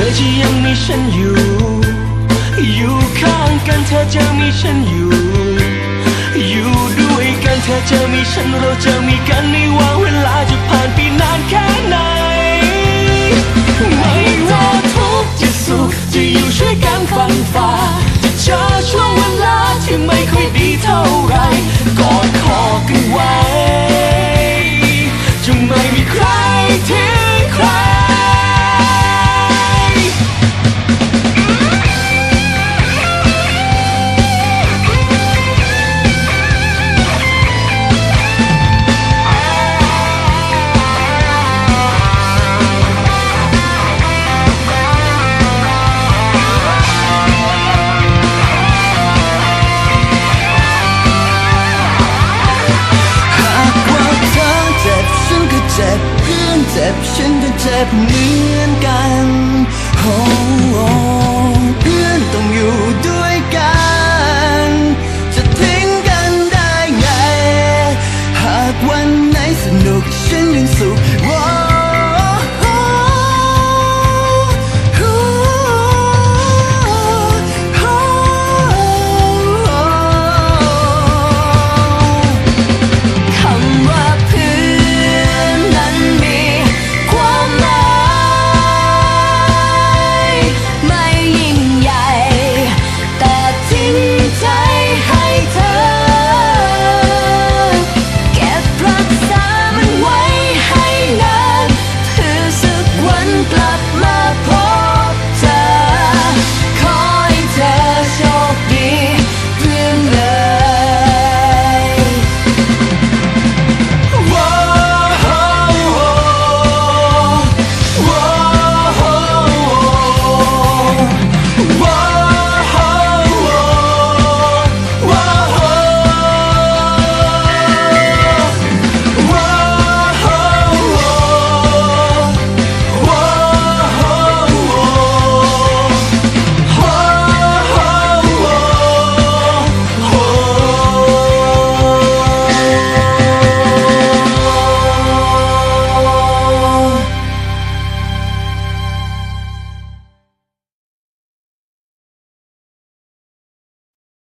ธอจะยังมีฉันอยู่ อยู่ข้างกันเธอจะมีฉันอยู่ อยู่ด้วยกันเธอจะมีฉันเราจะมีกันไม่ว่าเวลาจะผ่านไปนานแค่ไหน ไม่ว่าทุกข์จะสุขจะอยู่ช่วยกันฟันฝ่าจะเจอช่วงเวลาที่ไม่ค่อยดีเท่าไหรกอดคอกันไว้ จ็บฉันก็เจ็บเหมือนกันโอ้โอ้เพื่อนต้องอยู่